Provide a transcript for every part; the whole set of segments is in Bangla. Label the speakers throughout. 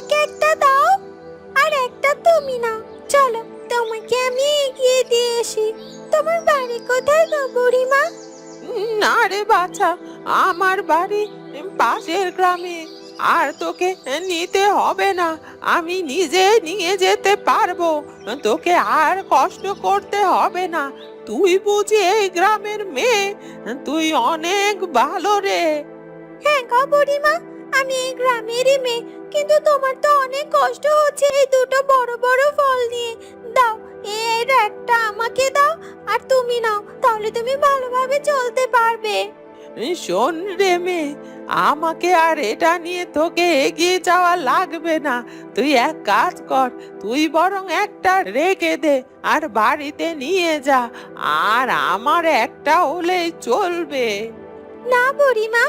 Speaker 1: আমাকে একটা দাও। আর একটা তুমি নাও। চলো তোমাকে আমি এগিয়ে দিয়ে আসি। তোমার বাড়ি কোথায় গো বুড়িমা?
Speaker 2: না রে বাছা আমার বাড়ি পাশের গ্রামে। আর তোকে নিতে হবে না আমি নিজে নিয়ে যেতে পারব। তোকে আর কষ্ট করতে হবে না। তুই বুঝি এই গ্রামের মেয়ে তুই অনেক ভালো রে।
Speaker 1: হ্যাঁ গো বুড়িমা আমি এই গ্রামেরই মেয়ে। কিন্তু তোমার তো অনেক কষ্ট হচ্ছে এই দুটো বড় বড় ফল নিয়ে। দাও এর একটা আমাকে দাও আর তুমি নাও তাহলে তুমি ভালোভাবে চলতে পারবে।
Speaker 2: শোন রে মেয়ে আমাকে আর এটা নিয়ে তোকে এগিয়ে যাওয়া লাগবে না। তুই এক কাজ কর তুই বরং একটা রেখে দে আর বাড়িতে নিয়ে যা আর আমার একটা হলেই চলবে।
Speaker 1: না বুড়িমা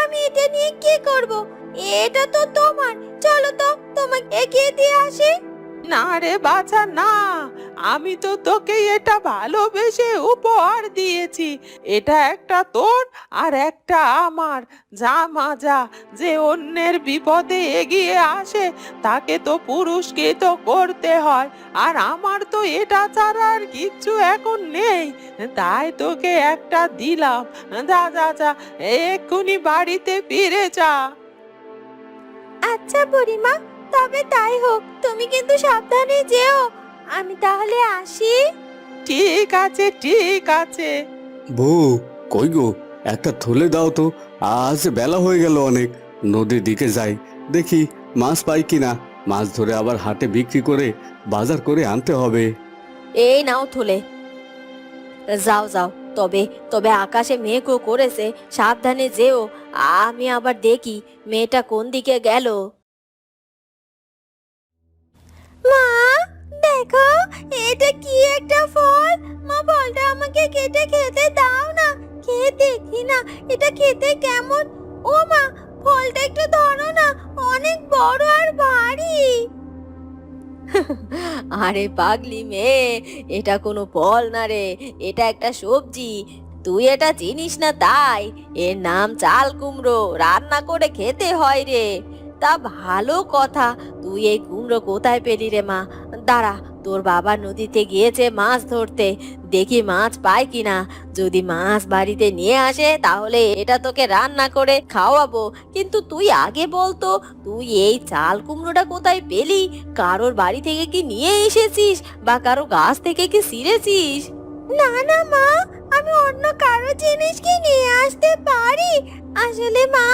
Speaker 1: আমি এটা নিয়ে কি করব? এটা তো তোমার। চলো তো, তোমাকে এগিয়ে দিয়ে আসি।
Speaker 2: না রে বাছা, না। আমি তো তোকে এটা ভালোবেসে উপহার দিয়েছি। এটা একটা তোর আর একটা আমার। যা মাজা যে অন্যের বিপদে এগিয়ে আসে, তাকে তো পুরস্কৃত করতে হয়। আর আমার তো এটা ছাড়া আর কিচ্ছু এখন নেই। তাই তোকে একটা দিলাম। যা যা যা, এক্ষুনি বাড়িতে ফিরে যা।
Speaker 1: আচ্ছা বুড়িমা তবে তাই হোক তুমি কিন্তু সাবধানে যেও। আমি তাহলে আসি।
Speaker 2: ঠিক আছে ঠিক আছে।
Speaker 3: বউ কই গো? একটা থলে দাও তো। আজ বেলা হয়ে গেল অনেক। নদীর দিকে যাই। দেখি মাছ পাই কিনা। মাছ ধরে আবার হাটে বিক্রি করে বাজার করে আনতে হবে।
Speaker 4: এই নাও থলে। যাও যাও। তবে তবে আকাশে মেঘও করেছে, সাবধানে যেও, আমি আবার দেখি মেয়েটা কোন দিকে গেল।
Speaker 1: মা, দেখো, এটা কি একটা ফল? মা ফলটা আমাকে কেটে খেতে দাও না, খেয়ে দেখি না, এটা খেতে কেমন? ও মা, ফলটা একটু ধরো না, অনেক বড় আর ভারী।
Speaker 4: আরে পাগলি মেয়ে, এটা কোনো ফল না রে, এটা একটা সবজি। তুই এটা চিনিস না তাই? এর নাম চাল কুমড়ো, রান্না করে খেতে হয় রে। তা ভালো কথা, তুই এই কুমড়ো কোথায় পেলি রে মা? দাঁড়া তোর বাবা নদীতে গিয়েছে মাছ ধরতে। দেখি মাছ পায় কিনা। যদি মাছ বাড়িতে নিয়ে আসে, তাহলে এটা তোকে রান্না করে খাওয়াবো। কিন্তু তুই আগে বলতো তুই এই চাল কুমড়োটা কোথায় পেলি? কারোর বাড়ি থেকে কি নিয়ে এসেছিস? বা কারও গাছ থেকে কি ছিঁড়েছিস?
Speaker 1: না না, মা, আমি অন্য কারও জিনিস কি নিয়ে আসতে পারি। আসলে, মা,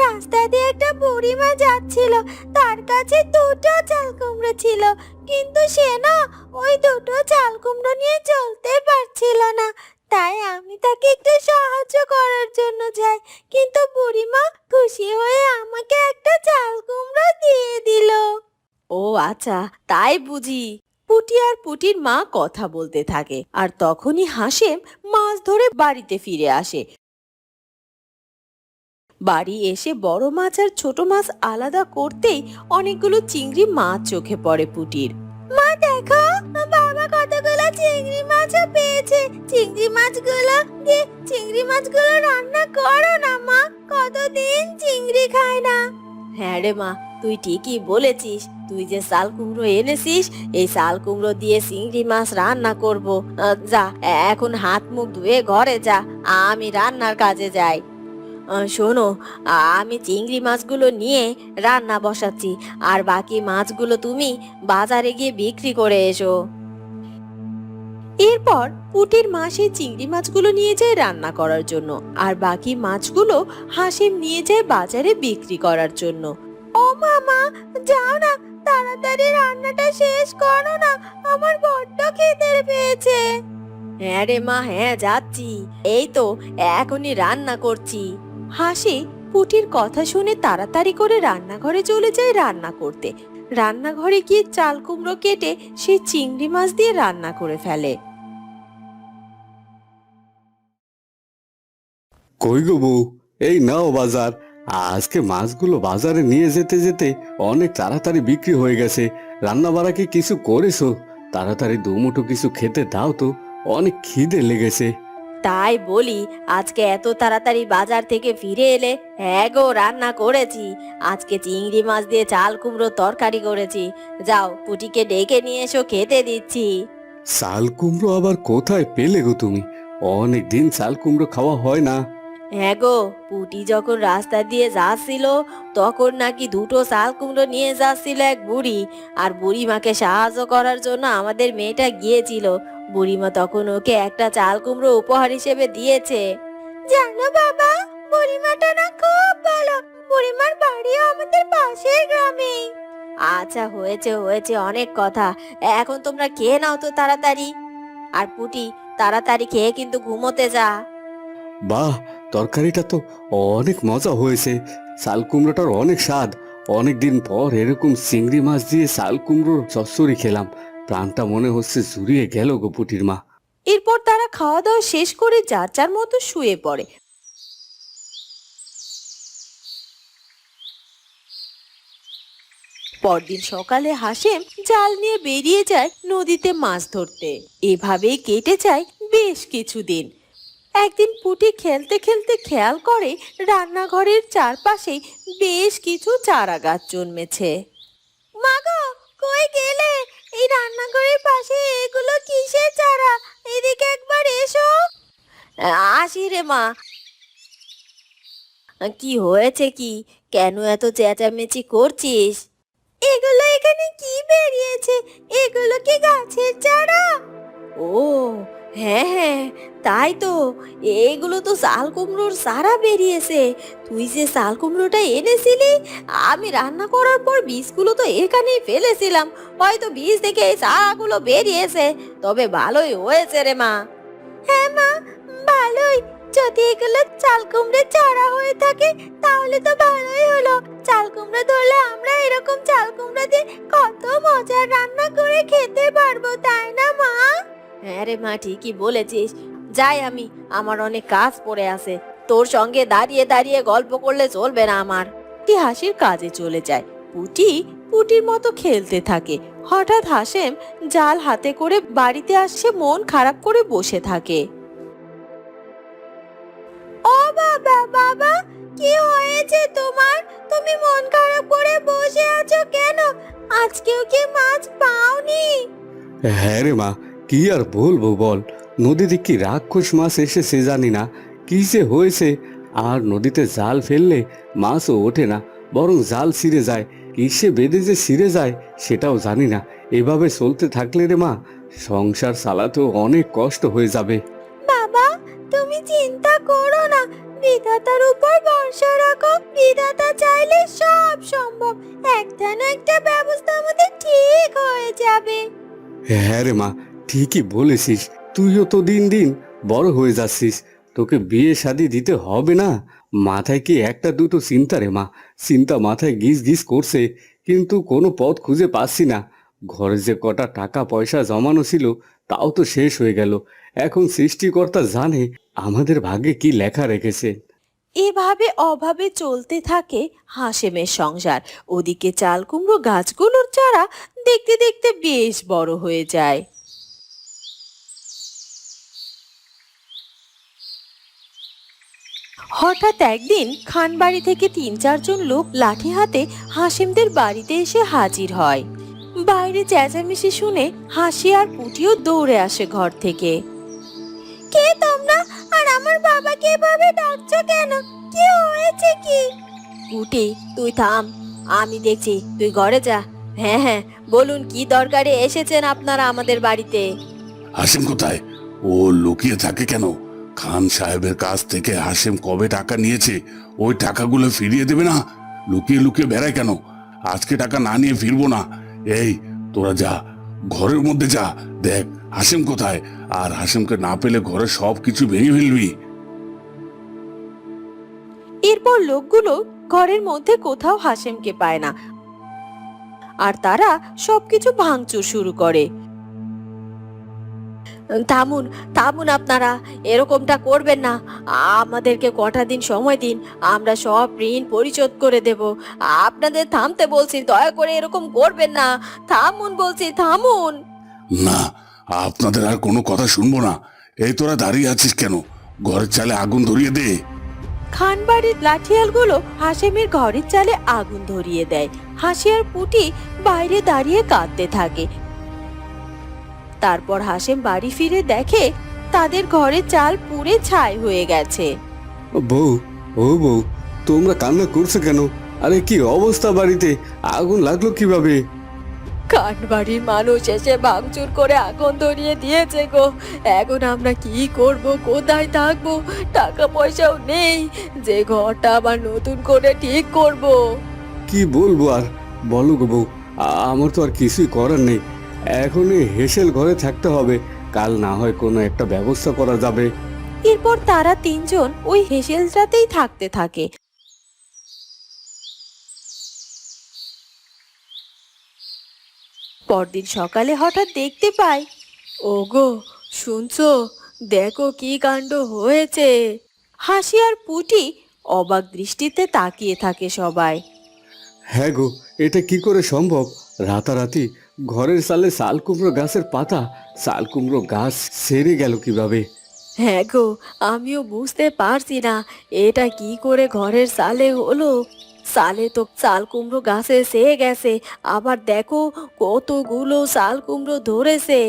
Speaker 1: রাস্তা দিয়ে একটা বুড়িমা যাচ্ছিল। তার কাছে দুটো চাল কুমড়ো ছিল, কিন্তু সে না ওই দুটো চাল কুমড়ো নিয়ে চলতে পারছিল না। তাই আমি তাকে একটু সাহায্য করার জন্য যাই, কিন্তু বুড়িমা খুশি হয়ে আমাকে একটা চাল কুমড়ো দিয়ে দিল।
Speaker 4: ও আচ্ছা তাই বুঝি। পুটি আর পুটির মা কথা বলতে থাকে। আর তখনই হাসেম মাছ ধরে বাড়িতে ফিরে আসে। বাড়ি এসে বড় মাছ আর ছোট মাছ আলাদা করতেই অনেকগুলো চিংড়ি মাছ চোখে পড়ে পুটির।
Speaker 1: মা, দেখো, বাবা কতগুলো চিংড়ি মাছ পেয়েছে। চিংড়ি মাছগুলো চিংড়ি মাছগুলো রান্না করো না মা। কতদিন চিংড়ি খায় না।
Speaker 4: হ্যাঁ রে মা, তুই ঠিকই বলেছিস। তুই যে শাল কুমড়ো এনেছিস, এই শাল কুমড়ো দিয়ে চিংড়ি মাছ রান্না করব। যা এখন হাত মুখ ধুয়ে ঘরে যা, আমি রান্নার কাজে যাই। শোনো আমি চিংড়ি মাছগুলো নিয়ে রান্না বসাচ্ছি, আর বাকি মাছগুলো তুমি বাজারে গিয়ে বিক্রি করে এসো। এরপর পুটির মা সেই চিংড়ি মাছগুলো নিয়ে যায় রান্না করার জন্য, আর বাকি মাছগুলো হাসিম নিয়ে যায় বাজারে বিক্রি করার জন্য।
Speaker 1: ও মামা, যাও না, তাড়াতাড়ি রান্নাটা শেষ করো না, আমার বড্ড খিদে পেয়েছে।
Speaker 4: হ্যাঁ রে মা হ্যাঁ যাচ্ছি। এই তো, এখনই রান্না করছি। হাসি পুটির কথা শুনে তাড়াতাড়ি করে রান্নাঘরে চলে যায় রান্না করতে। রান্নাঘরে গিয়ে চাল কুমড়ো কেটে সে চিংড়ি মাছ দিয়ে রান্না করে ফেলে।
Speaker 3: কই গো বউ? এই নাও বাজার। আজকে মাছগুলো বাজারে নিয়ে যেতে যেতে অনেক তাড়াতাড়ি বিক্রি হয়ে গেছে। রান্না বাড়া কি কিছু করেছ? তাড়াতাড়ি দুমুঠো কিছু খেতে দাও তো অনেক খিদে লেগেছে।
Speaker 1: তাই বলি আজকে এত তাড়াতাড়ি বাজার থেকে ফিরে এলে হ্যাঁ গো রান্না করেছি। আজকে চিংড়ি মাছ দিয়ে চাল কুমড়োর তরকারি করেছি। যাও পুটিকে ডেকে নিয়ে এসো খেতে দিচ্ছি।
Speaker 3: চাল কুমড়ো আবার কোথায় পেলে গো তুমি? অনেক দিন চাল কুমড়ো খাওয়া হয় না।
Speaker 1: হ্যাঁ গো, পুটি যখন রাস্তা দিয়ে যাচ্ছিল, তখন নাকি দুটো চাল কুমড়ো নিয়ে যাচ্ছিল এক বুড়ি। আর বুড়িমাকে সাহায্য করার জন্য আমাদের মেয়েটা গিয়েছিল। বুড়িমা তখন ওকে একটা চাল কুমড়ো উপহার হিসেবে দিয়েছে।
Speaker 5: জানো বাবা, বুড়িমাটা না খুব ভালো। বুড়িমার বাড়িও আমাদের পাশের গ্রামে।
Speaker 1: আচ্ছা হয়েছে হয়েছে, অনেক কথা। এখন তোমরা খেয়ে নাও তো তাড়াতাড়ি। আর পুটি, তাড়াতাড়ি খেয়ে কিন্তু ঘুমোতে যা।
Speaker 3: বাহ, তরকারিটা তো অনেক মজা হয়েছে। চাল কুমড়োটার অনেক স্বাদ। অনেক দিন পর এরকম চিংড়ি মাছ দিয়ে চাল কুমড়োর চচ্চড়ি খেলাম। প্রাণটা মনে হচ্ছে জুড়িয়ে গেল গো পুটির মা।
Speaker 1: এরপর তারা খাওয়া দাওয়া শেষ করে যার যার মতো শুয়ে পড়ে। পরদিন সকালে হাসেম জাল নিয়ে বেরিয়ে যায় নদীতে মাছ ধরতে। এভাবেই কেটে যায় বেশ কিছুদিন। একদিন পুটি খেলতে খেলতে খেয়াল করে রান্নাঘরের চারপাশে বেশ কিছু চারা গাছ জন্মেছে।
Speaker 5: মাগো কই গেলে? এই রান্নাঘরের পাশে এগুলো কিসের চারা? এদিকে একবার এসো।
Speaker 1: আসি রে মা। কি হয়েছে কি? কেন এত চেঁচামেচি করছিস?
Speaker 5: এগুলো এখানে কি বেরিয়েছে? এগুলো কি গাছের চারা?
Speaker 1: ও হ্যাঁ হ্যাঁ তাই তো। এগুলো তো শাল কুমড়োর সারা বেরিয়েছে। তুই যে শাল কুমড়োটা এনেছিলি, আমি রান্না করার পর বীজগুলো তো এখানেই ফেলেছিলাম। হয়তো বীজ থেকে এই চারাগুলো বেরিয়েছে। তবে ভালোই হয়েছে রে মা।
Speaker 5: হ্যাঁ মা, ভালোই। যদি এগুলো চাল কুমড়োর চড়া হয়ে থাকে, তাহলে তো ভালোই হলো। চাল কুমড়ো ধরলে আমরা এরকম চাল কুমড়ো দিয়ে কত মজার রান্না করে খেতে পারব, তাই না মা?
Speaker 1: হ্যাঁ রে মা, ঠিকই বলেছিস। যাই আমি, আমার অনেক কাজ পড়ে আছে। তোর সঙ্গে দাঁড়িয়ে দাঁড়িয়ে গল্প করলে চলবে না আমার। পুটি হাসির কাজে চলে যায়। পুটি, পুটির মতো খেলতে থাকে। হঠাৎ হাসেম জাল হাতে করে বাড়িতে আসছে মন খারাপ করে বসে থাকে।
Speaker 5: ও বাবা বাবা, কি হয়েছে তোমার? তুমি মন খারাপ করে বসে আছো কেন? আজকেও কি মাছ পাওনি?
Speaker 3: হ্যাঁ রে মা কি আর বলব বল? নদীতে কি রাক্ষস মাছ এসেছে জানি না। কি যে হয়েছে? আর নদীতে জাল ফেললে মাছও ওঠে না বরং জাল ছিঁড়ে যায়। কিসে বেঁধে যে ছিঁড়ে যায় সেটাও জানি না। এভাবে চলতে থাকলে রে মা সংসার চালাতেও অনেক কষ্ট হয়ে যাবে।
Speaker 5: বাবা তুমি চিন্তা করো না। বিধাতার উপর ভরসা রাখো। বিধাতা চাইলে সব সম্ভব। একটা না একটা ব্যবস্থা আমাদের ঠিক হয়ে যাবে।
Speaker 3: হ্যাঁ রে মা ঠিকই বলেছিস। তুইও তো দিন দিন বড় হয়ে যাচ্ছিস। তোকে বিয়ে শাদি দিতে হবে না। মাথায় কি একটা দুটো চিন্তা রে মা। চিন্তা মাথায় গিজ গিজ করছে। কিন্তু কোনো পথ খুঁজে পাচ্ছি না। ঘরে যে কটা টাকা পয়সা জমানো ছিল, তাও তো শেষ হয়ে গেল। এখন সৃষ্টিকর্তা জানে আমাদের ভাগ্যে কি লেখা রেখেছে।
Speaker 1: এভাবে অভাবে চলতে থাকে হাসেমের সংসার। ওদিকে চাল কুমড়ো গাছগুলোর চারা দেখতে দেখতে বেশ বড় হয়ে যায়। হঠাৎ একদিন খানবাড়ি থেকে তিন চারজন লোক লাঠি হাতে হাসিমদের বাড়িতে এসে হাজির হয়। বাইরে চেঁচামেচি শুনে হাসি আর পুটিও দৌড়ে আসে ঘর থেকে।
Speaker 5: কে তোমরা? আর আমার বাবাকে এভাবে ডাকছো কেন? কি হয়েছে কি?
Speaker 1: পুটি, তুই থাম। আমি দেখছি, তুই ঘরে যা। হ্যাঁ হ্যাঁ বলুন কি দরকারে এসেছেন আপনারা আমাদের বাড়িতে?
Speaker 6: হাসিম কোথায়? ও লুকিয়ে থাকে কেন? খান সাহেবের কাছ থেকে হাসিম কবে টাকা নিয়েছে, ওই টাকাগুলো ফিরিয়ে দেবে না? লুকিয়ে লুকিয়ে বেড়ায় কেন? আজকে টাকা না নিয়ে ফিরবো না। এই, তোরা যা, ঘরের মধ্যে যা। দেখ, হাসিম কোথায়? আর হাসিমকে না পেলে ঘরে সব কিছু ভেঙে ফেলবি।
Speaker 1: এরপর লোকগুলো ঘরের মধ্যে কোথাও হাসেমকে পায় না। আর তারা সবকিছু ভাঙচুর শুরু করে। থামুন থামুন আপনারা এরকমটা করবেন না। আমাদেরকে কটা দিন সময় দিন আমরা সব ঋণ পরিশোধ করে দেব। আপনাদের থামতে বলছি দয়া করে এরকম করবেন না। থামুন বলছি থামুন।
Speaker 6: না আপনাদের আর কোনো কথা শুনব না। এই তোরা দাঁড়িয়ে আছিস কেন? ঘরের চালে আগুন ধরিয়ে দে।
Speaker 1: খানবাড়ির লাঠিয়ালগুলো হাসেমের ঘরের চালে আগুন ধরিয়ে দেয়। হাসি আর পুটি বাইরে দাঁড়িয়ে কাঁদতে থাকে। তারপর হাসেম বাড়ি ফিরে দেখে তাদের ঘরের চাল পুড়ে ছাই হয়ে গেছে।
Speaker 3: বউ ও বউ তোমরা কান্না করছ কেন? আরে কি অবস্থা বাড়িতে? আগুন লাগল কীভাবে?
Speaker 1: কাঠবাড়ির মানুষ এসে ভাঙচুর করে আগুন ধরিয়ে দিয়েছে গো। এখন আমরা কি করব কোথায় থাকব? টাকা পয়সাও নেই যে ঘরটা আবার নতুন করে ঠিক করব।
Speaker 3: কি বলব আর? বলো গো বউ আমার তো আর কিছুই করার নেই। এখন এই হেসেল ঘরে থাকতে হবে। কাল না হয় কোনো একটা ব্যবস্থা করা যাবে।
Speaker 1: এরপর তারা তিনজন ওই হেসেলটাতেই থাকতে থাকে। পরদিন সকালে হঠাৎ দেখতে পাই ওগো শুনছো? দেখো কি কাণ্ড হয়েছে। হাসি আর পুটি অবাক দৃষ্টিতে তাকিয়ে থাকে সবাই।
Speaker 3: হ্যাঁ গো এটা কি করে সম্ভব? রাতারাতি ঘরের সালে শাল কুমড়ো গাছের পাতা, শাল কুমড়ো গাছ সেরে গেল কীভাবে?
Speaker 1: হ্যাঁ গো, আমিও বুঝতে পারছি না, এটা কি করে ঘরের সালে হলো? সালে তো শাল কুমড়ো গাছে সে গেছে, আবার দেখো কতগুলো শাল কুমড়ো ধরেছে।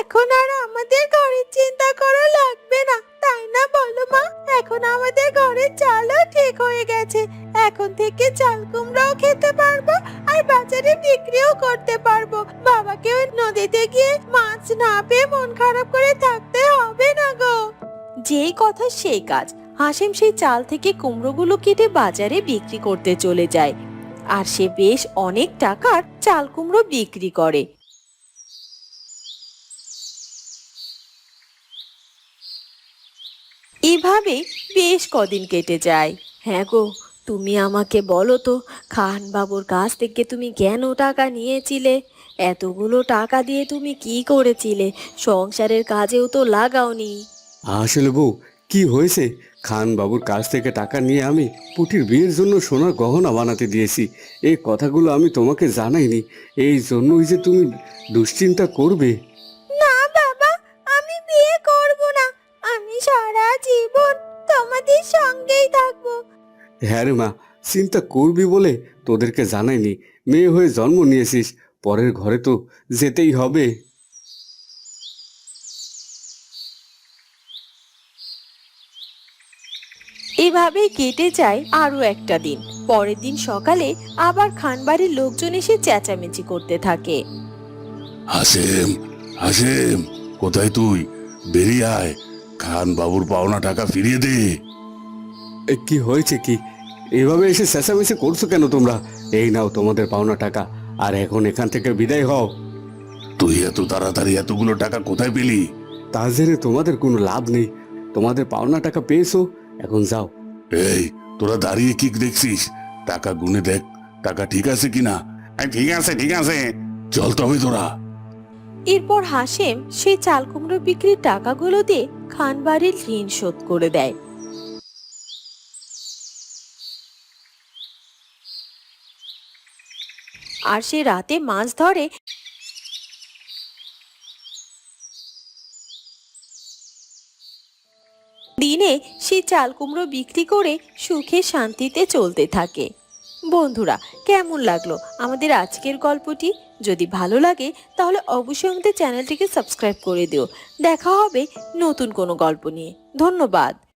Speaker 1: এখন আর আমাদের ঘরের চিন্তা করা লাগবে না, তাই না বলো মা? এখন আমাদের ঘরের চালও ঠিক হয়ে গেছে। এখন থেকে চাল কুমড়াও খেতে পারব আর বাজারে বিক্রিও করতে পারব। বাবাকে নদীতে গিয়ে মাছ না পেয়ে মন খারাপ করে থাকতে হবে না গো। যেই কথা সেই কাজ। হাসিম সেই চাল থেকে কুমড়োগুলো কেটে বাজারে বিক্রি করতে চলে যায়। আর সে বেশ অনেক টাকার চাল কুমড়ো বিক্রি করে। এভাবে বেশ কদিন কেটে যায়। হ্যাঁ গো, তুমি আমাকে বলো তো খান বাবুর কাছ থেকে তুমি কেন টাকা নিয়েছিলে? এতগুলো টাকা দিয়ে তুমি কি করেছিলে? সংসারের কাজেও তো লাগাওনি।
Speaker 3: আসলে বউ, কি হয়েছে? খান বাবুর কাছ থেকে টাকা নিয়ে আমি পুটির বিয়ের জন্য সোনার গহনা বানাতে দিয়েছি। এই কথাগুলো আমি তোমাকে জানাইনি। এই জন্যই যে তুমি দুশ্চিন্তা করবে। হ্যাঁ রে মা চিন্তা করবি বলে তোদেরকে জানাইনি। মেয়ে হয়ে জন্ম নিয়েছিস পরের ঘরে তো যেতেই হবে।
Speaker 1: এভাবেই কেটে যায় আরও একটা দিন। পরের দিন সকালে আবার খানবাড়ির লোকজন এসে চেঁচামেচি করতে থাকে।
Speaker 6: হাসেম হাসেম কোথায় তুই? বেরিয়ে আয়। খান বাবুর পাওনা টাকা ফিরিয়ে দে।
Speaker 3: কি হয়েছে কি? এভাবে এসে চেঁচামেচি করছ কেন তোমরা? এই নাও তোমাদের পাওনা টাকা আর এখন এখান থেকে বিদায় হও।
Speaker 6: তুই এত তাড়াতাড়ি এতগুলো টাকা কোথায় পেলি?
Speaker 3: তা জেনে তোমাদের কোনো লাভ নেই। তোমাদের পাওনা টাকা পেয়েছ এখন যাও।
Speaker 6: এই তোরা দাঁড়িয়ে কি দেখছিস? টাকা গুনে দেখ টাকা ঠিক আছে কিনা? ঠিক আছে ঠিক আছে। চল তবে তোরা।
Speaker 1: এরপর হাসেম সেই চাল কুমড়ো বিক্রির টাকাগুলো দিয়ে খানবাড়ির ঋণ শোধ করে দেয়। আর সে রাতে মাছ ধরে দিনে সে চাল কুমড়ো বিক্রি করে সুখে শান্তিতে চলতে থাকে। বন্ধুরা, কেমন লাগল আমাদের আজকের গল্পটি? যদি ভালো লাগে, তাহলে অবশ্যই আমাদের চ্যানেলটিকে সাবস্ক্রাইব করে দিও। দেখা হবে নতুন কোনো গল্প নিয়ে। ধন্যবাদ।